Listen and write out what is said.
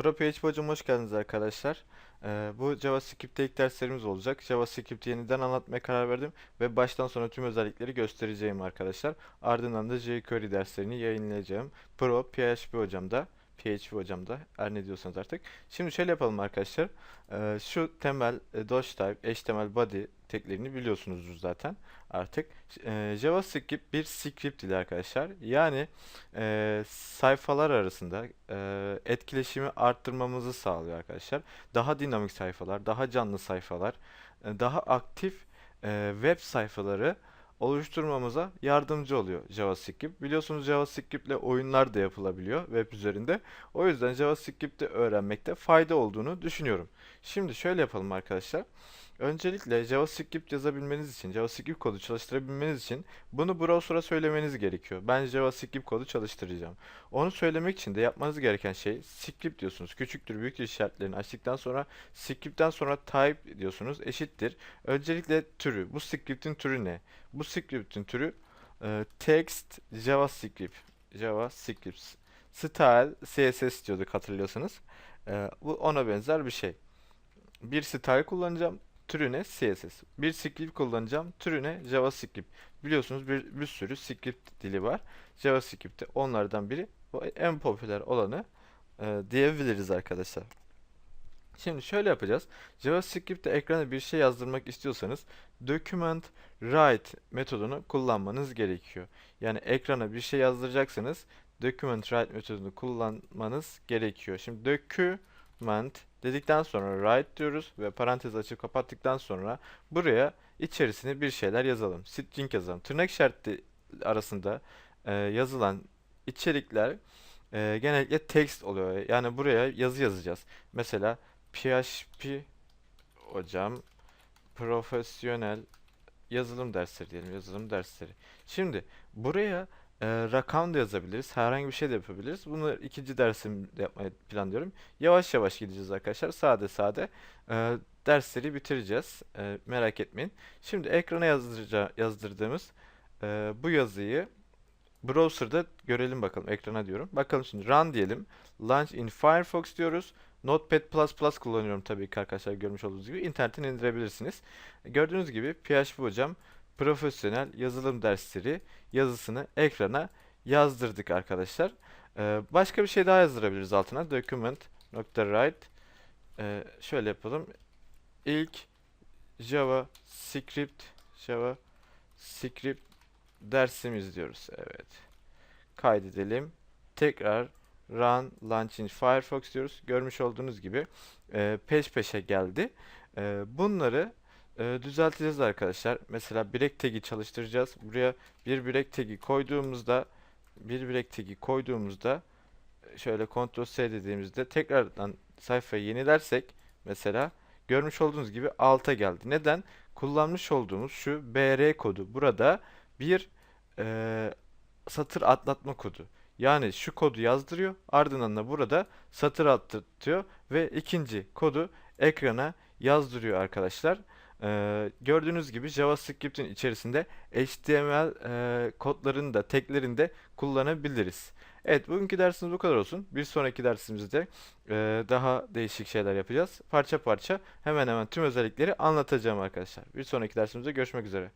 PHP hocam hoş geldiniz arkadaşlar. Ee, bu JavaScript'te ilk derslerimiz olacak. JavaScript'i yeniden anlatmaya karar verdim ve baştan sona tüm özellikleri göstereceğim arkadaşlar. Ardından da jQuery derslerini yayınlayacağım. Pro, PHP hocam da, PHP hocam da, her ne diyorsanız artık. Şimdi şöyle yapalım arkadaşlar. Ee, şu temel e, dosh type, HTML body teklerini biliyorsunuzdur zaten artık. Ee, JavaScript bir script dili arkadaşlar. Yani e, sayfalar arasında e, etkileşimi arttırmamızı sağlıyor arkadaşlar. Daha dinamik sayfalar, daha canlı sayfalar, e, daha aktif e, web sayfaları oluşturmamıza yardımcı oluyor JavaScript. Biliyorsunuz JavaScript ile oyunlar da yapılabiliyor web üzerinde. O yüzden JavaScript'i öğrenmekte fayda olduğunu düşünüyorum. Şimdi şöyle yapalım arkadaşlar. Öncelikle JavaScript yazabilmeniz için, JavaScript kodu çalıştırabilmeniz için bunu browser'a söylemeniz gerekiyor. Ben JavaScript kodu çalıştıracağım. Onu söylemek için de yapmanız gereken şey script diyorsunuz. Küçüktür, büyüktür işaretlerini açtıktan sonra script'ten sonra type diyorsunuz. Eşittir. Öncelikle türü. Bu script'in türü ne? Bu script'in türü e, text JavaScript. JavaScript. Style CSS diyorduk hatırlıyorsanız. E, bu ona benzer bir şey. Bir style kullanacağım türüne CSS. Bir script kullanacağım türüne JavaScript. Biliyorsunuz bir, bir sürü script dili var. JavaScript'te onlardan biri en popüler olanı e, diyebiliriz arkadaşlar. Şimdi şöyle yapacağız. JavaScript'te ekrana bir şey yazdırmak istiyorsanız document write metodunu kullanmanız gerekiyor. Yani ekrana bir şey yazdıracaksanız document write metodunu kullanmanız gerekiyor. Şimdi document dedikten sonra write diyoruz ve parantez açıp kapattıktan sonra buraya içerisine bir şeyler yazalım. String yazalım. Tırnak işareti arasında e, yazılan içerikler e, genellikle text oluyor. Yani buraya yazı yazacağız. Mesela PHP hocam profesyonel yazılım dersleri diyelim. Yazılım dersleri. Şimdi buraya e, rakam da yazabiliriz. Herhangi bir şey de yapabiliriz. Bunu ikinci dersimde yapmayı planlıyorum. Yavaş yavaş gideceğiz arkadaşlar. Sade sade e, dersleri bitireceğiz. E, merak etmeyin. Şimdi ekrana yazdırdığımız e, bu yazıyı browser'da görelim bakalım. Ekrana diyorum. Bakalım şimdi run diyelim. Launch in Firefox diyoruz. Notepad++ kullanıyorum tabii ki arkadaşlar görmüş olduğunuz gibi. İnternetten indirebilirsiniz. Gördüğünüz gibi PHP hocam profesyonel yazılım dersleri yazısını ekrana yazdırdık arkadaşlar. Ee, başka bir şey daha yazdırabiliriz altına. Document.write ee, şöyle yapalım. İlk JavaScript JavaScript dersimiz diyoruz. Evet. Kaydedelim. Tekrar Run Launch in Firefox diyoruz. Görmüş olduğunuz gibi e, peş peşe geldi. E, bunları e, düzelteceğiz arkadaşlar. Mesela break tag'i çalıştıracağız. Buraya bir break tag'i koyduğumuzda bir break tag'i koyduğumuzda şöyle Ctrl S dediğimizde tekrardan sayfayı yenilersek mesela görmüş olduğunuz gibi alta geldi. Neden? Kullanmış olduğumuz şu BR kodu burada bir e, satır atlatma kodu. Yani şu kodu yazdırıyor ardından da burada satır atlatıyor ve ikinci kodu ekrana yazdırıyor arkadaşlar. Ee, gördüğünüz gibi JavaScript'in içerisinde HTML e, kodlarını da teklerini de kullanabiliriz. Evet bugünkü dersimiz bu kadar olsun. Bir sonraki dersimizde e, daha değişik şeyler yapacağız. Parça parça hemen hemen tüm özellikleri anlatacağım arkadaşlar. Bir sonraki dersimizde görüşmek üzere.